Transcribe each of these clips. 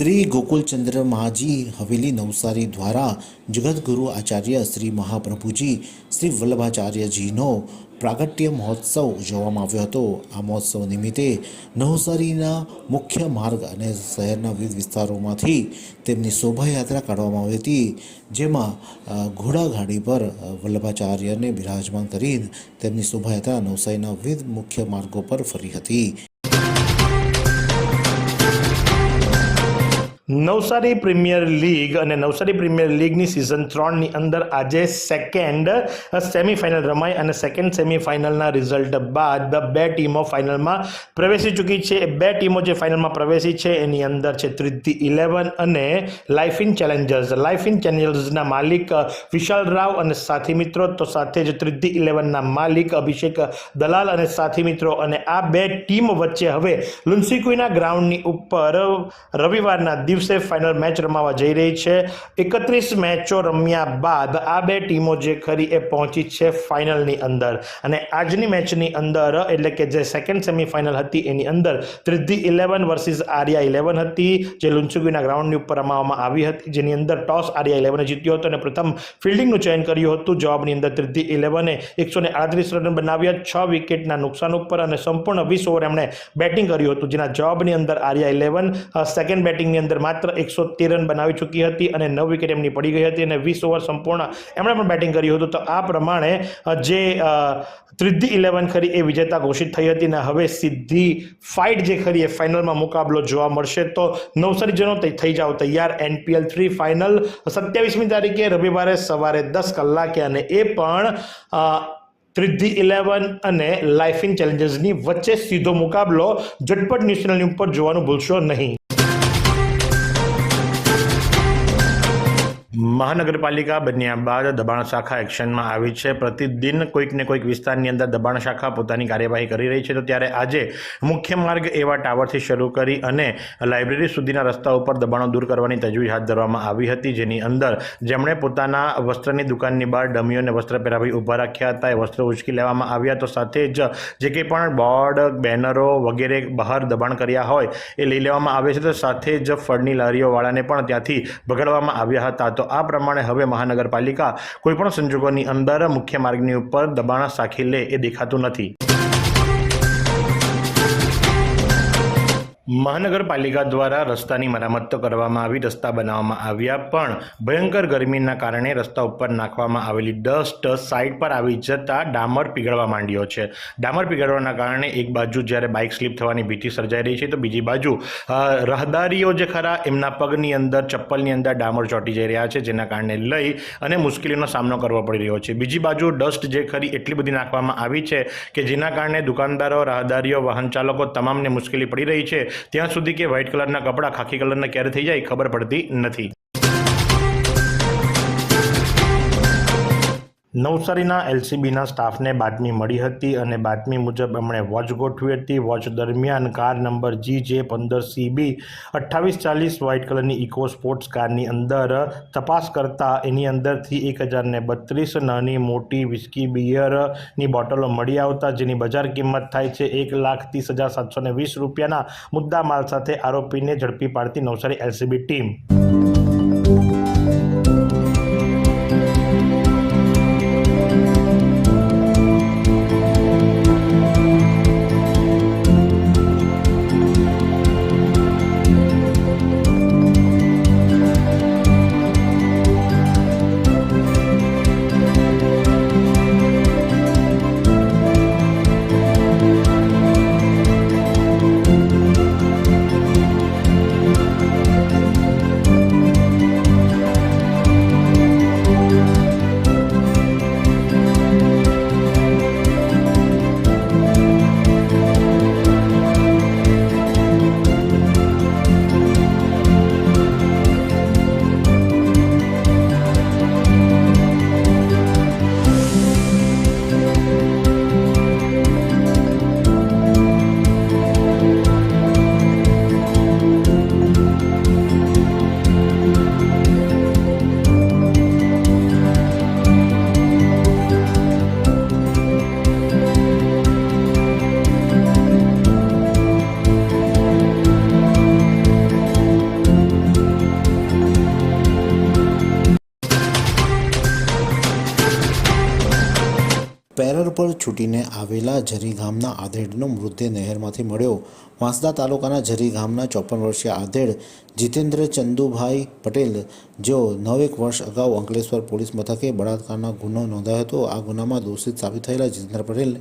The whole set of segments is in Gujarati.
શ્રી ગોકુલચંદ્ર મહાજી હવેલી નવસારી દ્વારા જગદગુરુ આચાર્ય શ્રી મહાપ્રભુજી, શ્રી વલ્લભાચાર્યજીનો પ્રાગટ્ય મહોત્સવ ઉજવવામાં આવ્યો હતો. આ મહોત્સવ નિમિત્તે નવસારીના મુખ્ય માર્ગ અને શહેરના વિવિધ વિસ્તારોમાંથી તેમની શોભાયાત્રા કાઢવામાં આવી હતી, જેમાં ઘોડાગાડી પર વલ્લભાચાર્યને બિરાજમાન કરીને તેમની શોભાયાત્રા નવસારીના વિવિધ મુખ્ય માર્ગો પર ફરી હતી. નવસારી પ્રીમિયર લીગ અને નવસારી પ્રીમિયર લીગની સિઝન ત્રણની અંદર આજે સેકન્ડ સેમિફાઇનલ રમાઈ અને સેકન્ડ સેમિફાઇનલના રિઝલ્ટ બાદ બે ટીમો ફાઇનલમાં પ્રવેશી ચૂકી છે. એ બે ટીમો જે ફાઇનલમાં પ્રવેશી છે, એની અંદર છે ત્રિદ્ધિ ઇલેવન અને life in challengers life in ચેલેન્જર્સના માલિક વિશાલ રાવ અને સાથી મિત્રો, તો સાથે જ ત્રિદ્ધિ ઇલેવનના માલિક અભિષેક દલાલ અને સાથી મિત્રો અને આ બે ટીમ વચ્ચે હવે લુન્સીકુઈના ગ્રાઉન્ડની ઉપર રવિવારના દિવસે ફાઇનલ મેચ રમાવા જઈ રહી છે. એકત્રીસ મેચો રમ્યા બાદ આ બે ટીમો જે ખરી એ પહોંચી છે ફાઇનલની અંદર. અને આજની મેચની અંદર, એટલે કે જે સેકન્ડ સેમિફાઇનલ હતી એની અંદર Triddhi eleven versus Arya eleven હતી, જે લુન્સુગીના ગ્રાઉન્ડની ઉપર રમાવામાં આવી હતી, જેની અંદર ટોસ આર્યા ઇલેવને જીત્યો હતો અને પ્રથમ ફિલ્ડિંગનું ચયન કર્યું હતું. જવાબની અંદર ત્રિદ્ધિ ઇલેવને એકસો ને રન બનાવ્યા, છ વિકેટના નુકસાન ઉપર અને સંપૂર્ણ વીસ ઓવર એમણે બેટિંગ કર્યું હતું, જેના જવાબની અંદર આર્યા ઇલેવન સેકન્ડ બેટિંગની અંદર માત્ર એકસો તેર રન બનાવી ચૂકી હતી અને નવ વિકેટ એમની પડી ગઈ હતી અને વીસ ઓવર સંપૂર્ણ એમણે પણ બેટિંગ કર્યું હતું. તો આ પ્રમાણે જે ત્રિદ્ધિ ઇલેવન ખરી એ વિજેતા ઘોષિત થઈ હતી અને હવે સીધી ફાઇટ જે ખરી એ ફાઇનલમાં મુકાબલો જોવા મળશે. તો નવસારીજનો થઈ જાઓ તૈયાર. એનપીએલ થ્રી ફાઇનલ સત્યાવીસમી તારીખે રવિવારે સવારે દસ કલાકે અને એ પણ ત્રિદ્ધિ ઇલેવન અને લાઇફ ઇન ચેલેન્જર્સની વચ્ચે સીધો મુકાબલો. ઝટપટ ન્યૂઝ ચેનલની ઉપર જોવાનું ભૂલશો નહીં. મહાનગરપાલિકા બન્યા બાદ દબાણ શાખા એક્શનમાં આવી છે. પ્રતિદિન કોઈક ને કોઈક વિસ્તારની અંદર દબાણ શાખા પોતાની કાર્યવાહી કરી રહી છે. તો ત્યારે આજે મુખ્ય માર્ગ એવા ટાવરથી શરૂ કરી અને લાઇબ્રેરી સુધીના રસ્તા ઉપર દબાણો દૂર કરવાની તજવીજ હાથ ધરવામાં આવી હતી. જેની અંદર જેમણે પોતાના વસ્ત્રની દુકાનની બહાર ડમીઓને વસ્ત્ર પહેરાવી ઊભા રાખ્યા હતા. એ વસ્ત્ર ઉચકી લેવામાં આવ્યા. તો સાથે જ જે કંઈ પણ બોર્ડ, બેનરો વગેરે બહાર દબાણ કર્યા હોય એ લઈ લેવામાં આવે છે. તો સાથે જ ફળની લારીઓવાળાને પણ ત્યાંથી ભગાડવામાં આવ્યા હતા. તો આ પ્રમાણે હવે મહાનગરપાલિકા કોઈપણ સંજોગોની અંદર મુખ્ય માર્ગની ઉપર દબાણ સાખી લે એ દેખાતું નથી. મહાનગરપાલિકા દ્વારા રસ્તાની મરામત તો કરવામાં આવી, રસ્તા બનાવવામાં આવ્યા, પણ ભયંકર ગરમીના કારણે રસ્તા ઉપર નાખવામાં આવેલી ડસ્ટ સાઈડ પર આવી જતા ડામર પીગળવા માંડ્યો છે. ડામર પીગળવાના કારણે એક બાજુ જ્યારે બાઇક સ્લીપ થવાની ભીતિ સર્જાઈ રહી છે, તો બીજી બાજુ રહદારીઓ જે ખરા, એમના પગની અંદર, ચપ્પલની અંદર ડામર ચોંટી જઈ રહ્યા છે, જેના કારણે લઈ અને મુશ્કેલીનો સામનો કરવો પડી રહ્યો છે. બીજી બાજુ ડસ્ટ જે ખરી, એટલી બધી નાખવામાં આવી છે કે જેના કારણે દુકાનદારો, રાહદારીઓ, વાહન ચાલકો તમામને મુશ્કેલી પડી રહી છે. ત્યાં સુધી કે વ્હાઇટ કલરના કપડાં ખાખી કલરના ક્યારે થઈ જાય ખબર પડતી નથી. નવસારીના એલસીબીના સ્ટાફને બાતમી મળી હતી અને બાતમી મુજબ એમણે વોચ ગોઠવી હતી. વોચ દરમિયાન કાર નંબર જી જે પંદર સીબી અઠ્ઠાવીસ ચાલીસ વ્હાઇટ કલરની ઇકો સ્પોર્ટ્સ કારની અંદર તપાસ કરતા એની અંદરથી એક હજારને બત્રીસ નાની મોટી વિસ્કી બિયરની બોટલો મળી આવતા, જેની બજાર કિંમત થાય છે એક લાખ ત્રીસ હજાર સાતસો વીસ રૂપિયાના મુદ્દા માલ સાથે આરોપીને ઝડપી પાડતી નવસારી એલસીબી ટીમ. છૂટીને આવેલા ઝરી ગામના આધેડનો મૃતદેહ નહેરમાંથી મળ્યો. વાંસદા તાલુકાના ઝરી ગામના ચોપન વર્ષીય આધેડ જીતેન્દ્ર ચંદુભાઈ પટેલ, જેઓ નવેક વર્ષ અગાઉ અંકલેશ્વર પોલીસ મથકે બળાત્કારના ગુનો નોંધાયો હતો. આ ગુનામાં દોષિત સાબિત થયેલા જીતેન્દ્ર પટેલ,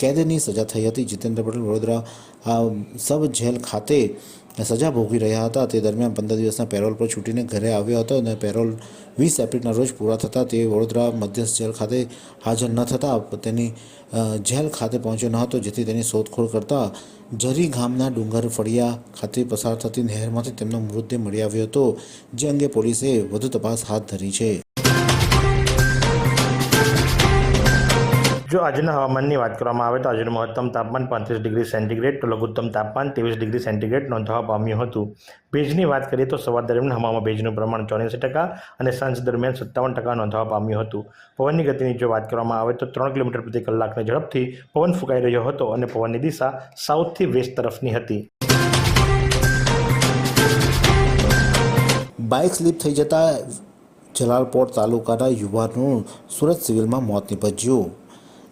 કેદની સજા થઈ હતી. જીતેન્દ્ર પટેલ વડોદરા સબ જેલ ખાતે સજા ભોગવી રહ્યા હતા. તે દરમિયાન પંદર દિવસના પેરોલ પર છૂટીને ઘરે આવ્યો હતો અને પેરોલ વીસ એપ્રિલના રોજ પૂરા થતાં તે વડોદરા મધ્યસ્થ જેલ ખાતે હાજર ન થતાં તેની જેલ ખાતે પહોંચ્યો ન હતો, જેથી તેની શોધખોળ કરતા જરી ગામના ડુંગર ફળિયા ખાતે પસાર થતી નહેરમાંથી તેમનો મૃતદેહ મળી આવ્યો હતો. જે અંગે પોલીસે વધુ તપાસ હાથ ધરી છે. જો આજના હવામાનની વાત કરવામાં આવે તો આજનું મહત્તમ તાપમાન પાંત્રીસ ડિગ્રી સેન્ટીગ્રેડ તો લઘુત્તમ તાપમાન ત્રેવીસ ડિગ્રી સેન્ટીગ્રેડ નોંધવા પામ્યું હતું. ભેજની વાત કરીએ તો સવાર દરમિયાન હવામાં ભેજનું પ્રમાણ ચોર્યાસી ટકા અને સાંજ દરમિયાન સત્તાવન ટકા નોંધવા પામ્યું હતું. પવનની ગતિની જો વાત કરવામાં આવે તો ત્રણ કિલોમીટર પ્રતિ કલાકની ઝડપથી પવન ફૂંકાઈ રહ્યો હતો અને પવનની દિશા સાઉથથી વેસ્ટ તરફની હતી. બાઇક સ્લીપ થઈ જતા જલાલપોર તાલુકાના યુવાનનું સુરત સિવિલમાં મોત નીપજ્યું.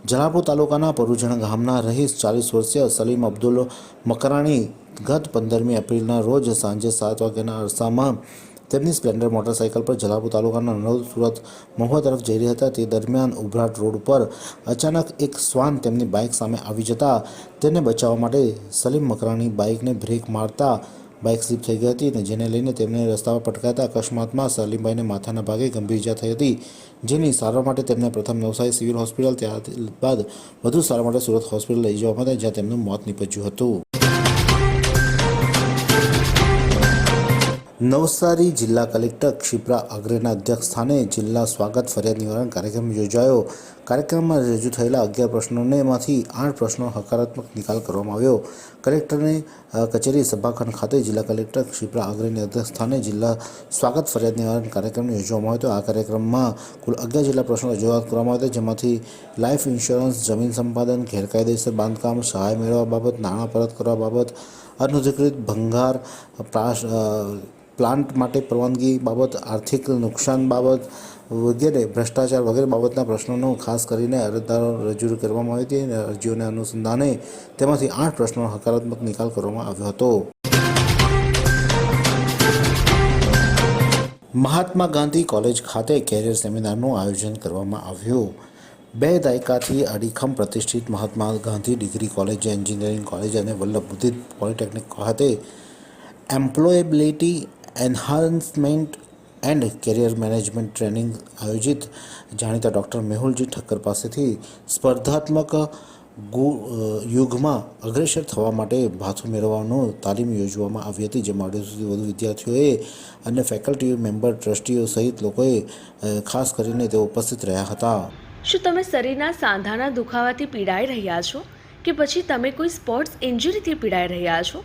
જલાલપોર તાલુકાના પરુજણ ગામના રહીશ ચાલીસ વર્ષીય સલીમ અબ્દુલ મકરાણી ગત પંદરમી એપ્રિલના રોજ સાંજે સાત વાગ્યાના અરસામાં તેમની સ્પ્લેન્ડર મોટરસાઇકલ પર જલાપુર તાલુકાના નવ સુરત મહુવા તરફ જઈ રહ્યા હતા. તે દરમિયાન ઉભરાટ રોડ પર અચાનક એક શ્વાન તેમની બાઇક સામે આવી જતા તેને બચાવવા માટે સલીમ મકરાણી બાઇકને બ્રેક મારતા બાઇક સ્લીપ થઈ ગઈ હતી અને જેને લઈને તેમને રસ્તા પર પટકાતા અકસ્માતમાં સલીમભાઈને માથાના ભાગે ગંભીર ઇજા થઈ હતી, જેની સારવાર માટે તેમને પ્રથમ નવસારી સિવિલ હોસ્પિટલ ત્યારબાદ વધુ સારવાર માટે સુરત હોસ્પિટલ લઈ જવામાં આવ્યા જ્યાં તેમનું મોત નીપજ્યું હતું. નવસારી જિલ્લા કલેક્ટર ક્ષિપ્રા અગ્રેના અધ્યક્ષ સ્થાને જિલ્લા સ્વાગત ફરિયાદ નિવારણ કાર્યક્રમ યોજાયો. કાર્યક્રમમાં રજૂ થયેલા અગિયાર પ્રશ્નોનેમાંથી આઠ પ્રશ્નો હકારાત્મક નિકાલ કરવામાં આવ્યો. કલેક્ટરને કચેરી સભાખંડ ખાતે જિલ્લા કલેક્ટર ક્ષિપ્રા અગ્રેની અધ્યક્ષ સ્થાને જિલ્લા સ્વાગત ફરિયાદ નિવારણ કાર્યક્રમ યોજવામાં આવ્યો આ કાર્યક્રમમાં કુલ અગિયાર જેટલા પ્રશ્નો રજૂઆત કરવામાં આવ્યા જેમાંથી લાઈફ ઇન્સ્યોરન્સ, જમીન સંપાદન, ગેરકાયદેસર બાંધકામ, સહાય મેળવવા બાબત, નાણાં પરત કરવા બાબત, અનધિકૃત ભંગાર, પ્રાશ પ્લાન્ટ માટે પરવાનગી બાબત, આર્થિક નુકસાન બાબત વગેરે, ભ્રષ્ટાચાર વગેરે બાબતના પ્રશ્નોનો ખાસ કરીને અરજદારો રજૂ કરવામાં આવી હતી અને અરજીઓને અનુસંધાને તેમાંથી આઠ પ્રશ્નોનો હકારાત્મક નિકાલ કરવામાં આવ્યો હતો. મહાત્મા ગાંધી કોલેજ ખાતે કેરિયર સેમિનારનું આયોજન કરવામાં આવ્યું. બે દાયકાથી અડીખમ પ્રતિષ્ઠિત Mahatma Gandhi degree college, engineering college અને વલ્લભ બુદ્ધિ પોલિટેકનિક ખાતે employability enhancement and career management training આયોજિત, જાણીતા ડૉક્ટર મેહુલજી ઠક્કર પાસેથી સ્પર્ધાત્મક ગુ- યુગમાં અગ્રેસર થવા માટે ભાથું મેળવવાનું તાલીમ યોજવામાં આવી હતી, જેમાં અઢીસોથી વધુ વિદ્યાર્થીઓએ અને ફેકલ્ટી મેમ્બર ટ્રસ્ટીઓ સહિત લોકોએ ખાસ કરીને તેઓ ઉપસ્થિત રહ્યા હતા. શું તમે શરીરના સાંધાના દુખાવાથી પીડાઈ રહ્યા છો? કે પછી તમે કોઈ સ્પોર્ટ્સ ઇન્જરીથી પીડાઈ રહ્યા છો?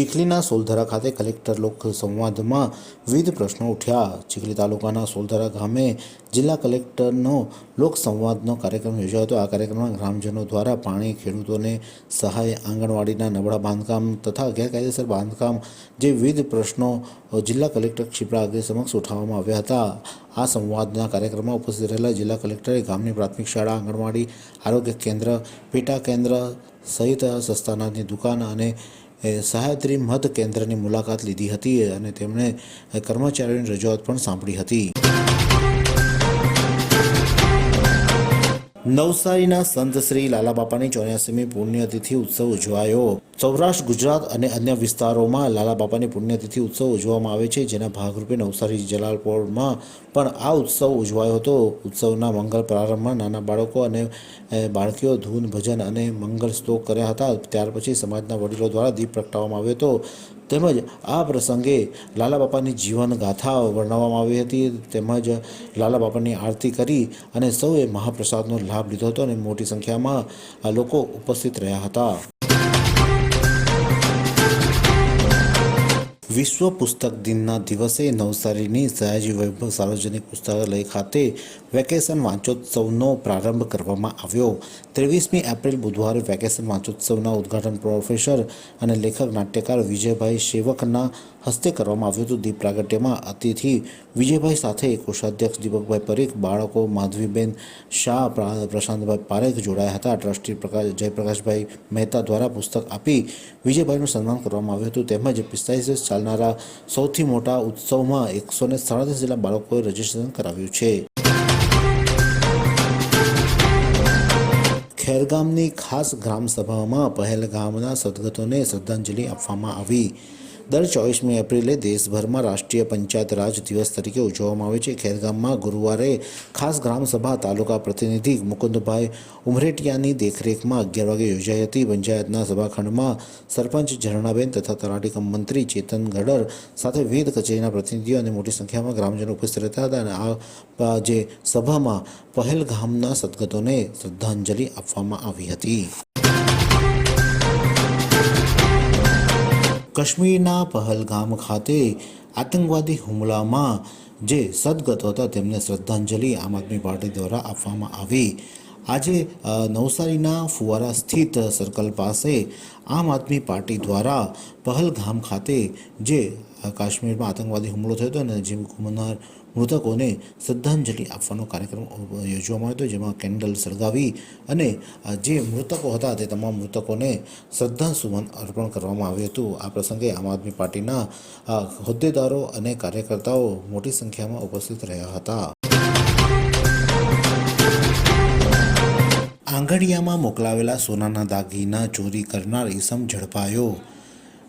ચીખલીના સોલધરા ખાતે કલેક્ટર લોક સંવાદમાં વિવિધ પ્રશ્નો ઉઠ્યા. ચીખલી તાલુકાના સોલધરા ગામે જિલ્લા કલેક્ટરનો લોક સંવાદનો કાર્યક્રમ યોજાયો હતો. આ કાર્યક્રમમાં ગ્રામજનો દ્વારા પાણી ખેડૂતોને સહાય આંગણવાડીના નબળા બાંધકામ તથા ગેરકાયદેસર બાંધકામ જે વિવિધ પ્રશ્નો જિલ્લા કલેક્ટર ક્ષિપ્રા અગ્રે સમક્ષ ઉઠાવવામાં આવ્યા હતા. આ સંવાદના કાર્યક્રમમાં ઉપસ્થિત રહેલા જિલ્લા કલેક્ટરે ગામની પ્રાથમિક શાળા, આંગણવાડી, આરોગ્ય કેન્દ્ર, પેટા કેન્દ્ર સહિત સસ્તાનાની દુકાન અને એ મત કેન્દ્રની મુલાકાત લીધી હતી અને તેમણે કર્મચારીઓની રજૂઆત પણ સાંભળી હતી. નવસારીના સંત શ્રી લાલાબાપાની ચોર્યાસીમી પુણ્યતિથિ ઉત્સવ ઉજવાયો. સૌરાષ્ટ્ર, ગુજરાત અને અન્ય વિસ્તારોમાં લાલા બાપાની પુણ્યતિથિ ઉત્સવ ઉજવવામાં આવે છે, જેના ભાગરૂપે નવસારી, જલાલપોરમાં પણ આ ઉત્સવ ઉજવાયો હતો. ઉત્સવના મંગલ પ્રારંભમાં નાના બાળકો અને બાળકીઓ ધૂન ભજન અને મંગલ સ્તોક કર્યા હતા. ત્યાર પછી સમાજના વડીલો દ્વારા દીપ પ્રગટાવવામાં આવ્યો હતો. તેમજ આ પ્રસંગે લાલા બાપાની જીવન ગાથા વર્ણવવામાં આવી હતી. તેમજ લાલા બાપાની આરતી કરી અને સૌએ મહાપ્રસાદનો લાભ લીધો હતો અને મોટી સંખ્યામાં આ લોકો ઉપસ્થિત રહ્યા હતા. વિશ્વ પુસ્તક દિનના દિવસે નવસારીની સયાજી વૈભવ સાર્વજનિક પુસ્તકાલય ખાતે વેકેશન વાંચોત્સવનો પ્રારંભ કરવામાં આવ્યો. ત્રેવીસમી એપ્રિલ બુધવારે વેકેશન વાંચોત્સવના ઉદ્ઘાટન પ્રોફેસર અને લેખક નાટ્યકાર વિજયભાઈ સેવકના હસ્તે કરવામાં આવ્યું હતું. દીપ પ્રાગટ્યમાં અતિથિ વિજયભાઈ સાથે કોષાધ્યક્ષ દીપકભાઈ પરીખ, બાળકો માધવીબેન શાહ પ્રશાંતભાઈ પારેખ જોડાયા હતા. ટ્રસ્ટી પ્રકાશ, જયપ્રકાશભાઈ મહેતા દ્વારા પુસ્તક આપી વિજયભાઈનું સન્માન કરવામાં આવ્યું હતું. તેમજ પિસ્તાલીસ ચાલનારા સૌથી મોટા ઉત્સવમાં એકસો ને સાડત્રીસ જેટલા બાળકોએ રજીસ્ટ્રેશન કરાવ્યું છે. ખેરગામની ખાસ ગ્રામસભામાં પહેલગામના સદગતોને શ્રદ્ધાંજલિ આપવામાં આવી. દર ચોવીસમી એપ્રિલે દેશભરમાં રાષ્ટ્રીય પંચાયત રાજ દિવસ તરીકે ઉજવવામાં આવે છે. ખેરગામમાં ગુરુવારે ખાસ ગ્રામસભા તાલુકા પ્રતિનિધિ મુકુંદભાઈ ઉમરેટિયાની દેખરેખમાં અગિયાર વાગે યોજાઈ હતી. પંચાયતના સભાખંડમાં સરપંચ ઝરણાબેન તથા તલાટી મંત્રી ચેતન ગડર સાથે વિવિધ કચેરીના પ્રતિનિધિઓ અને મોટી સંખ્યામાં ગ્રામજનો ઉપસ્થિત રહેતા હતા અને આ જે સભામાં પહેલગામના સદગતોને શ્રદ્ધાંજલિ આપવામાં આવી હતી. કાશ્મીરના પહલગામ ખાતે આતંકવાદી હુમલામાં જે સદગત હતા તેમને શ્રદ્ધાંજલિ આમ આદમી પાર્ટી દ્વારા આપવામાં આવી. આજે નવસારીના ફુવારા સ્થિત સર્કલ પાસે આમ આદમી પાર્ટી દ્વારા પહલગામ ખાતે જે કાશ્મીરમાં આતંકવાદી હુમલો થયો હતો અને જીવ ગુમનાર મૃતકોને શ્રદ્ધાંજલિ આપવાનો કાર્યક્રમ યોજવામાં આવ્યો હતો, જેમાં કેન્ડલ સળગાવી અને જે મૃતકો હતા તે તમામ મૃતકોને શ્રદ્ધાસુમન અર્પણ કરવામાં આવ્યું હતું. આ પ્રસંગે આમ આદમી પાર્ટીના હોદ્દેદારો અને કાર્યકર્તાઓ મોટી સંખ્યામાં ઉપસ્થિત રહ્યા હતા. આંગડિયામાં મોકલાવેલા સોનાના દાગીના ચોરી કરનાર ઈસમ ઝડપાયો.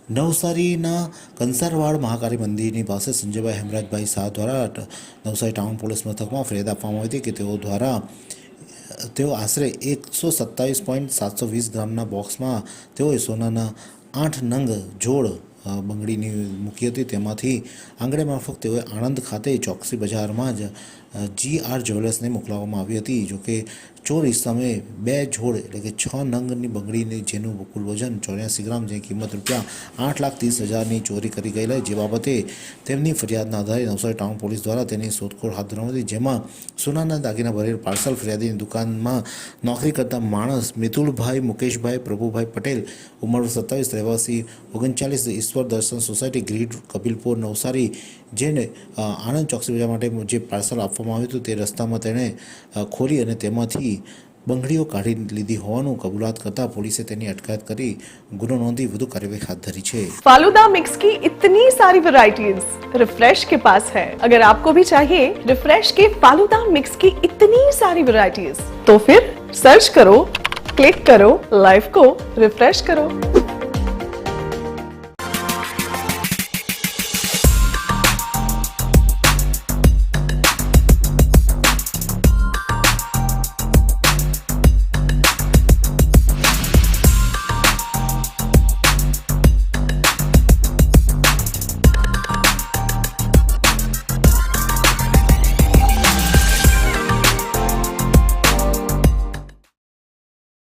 નવસારીના કંસારવાડ મહાકાળી મંદિરની પાસે સંજયભાઈ હેમરાજભાઈ શાહ દ્વારા નવસારી ટાઉન પોલીસ મથકમાં ફરિયાદ આપવામાં આવી હતી કે તેઓ દ્વારા, તેઓ આશરે એકસો સત્તાવીસ પોઈન્ટ સાતસો વીસ ગ્રામના બોક્સમાં તેઓએ સોનાના આઠ નંગ જોડ બંગડીની મૂકી હતી. તેમાંથી આંગણે મારફત તેઓએ આણંદ ખાતે ચોકસી બજારમાં જ જી આર જ્વેલર્સને મોકલાવવામાં આવી હતી. જોકે ચોર સમયે બે જોડ, એટલે કે છ નંગની બંગડીને જેનું કુલ વજન ચોર્યાસી ગ્રામ જેની કિંમત રૂપિયા આઠ લાખ ત્રીસ હજારની ચોરી કરી ગયેલા જે બાબતે તેમની ફરિયાદના આધારે નવસારી ટાઉન પોલીસ દ્વારા તેની શોધખોળ હાથ ધરવામાં હતી જેમાં સોનાના દાગીના ભરેલ પાર્સલ ફરિયાદીની દુકાનમાં નોકરી કરતા માણસ મિતુલભાઈ, મુકેશભાઈ, પ્રભુભાઈ પટેલ, ઉંમર સત્તાવીસ, રહેવાસી ઓગણચાલીસ ઈશ્વર દર્શન સોસાયટી ગ્રીડ કપિલપુર, નવસારી જેને અ, આણંદ ચોકસી બજાર માટે જે પાર્સલ આપવામાં આવ્યું હતું તે રસ્તામાં તેણે અ, ખોલી અને તેમાંથી બંગડીઓ કાઢી લીધી હોવાનું કબૂલાત કરતા પોલીસે તેની અટકાયત કરી ગુનો નોંધી વધુ કાર્યવાહી હાથ ધરી છે फालूदा मिक्स की इतनी सारी वैरायटीज रिफ्रेश के पास है अगर आपको भी चाहिए रिफ्रेश के फालूदा मिक्स की इतनी सारी वैरायटीज तो फिर सर्च करो क्लिक करो लाइफ को रिफ्रेश करो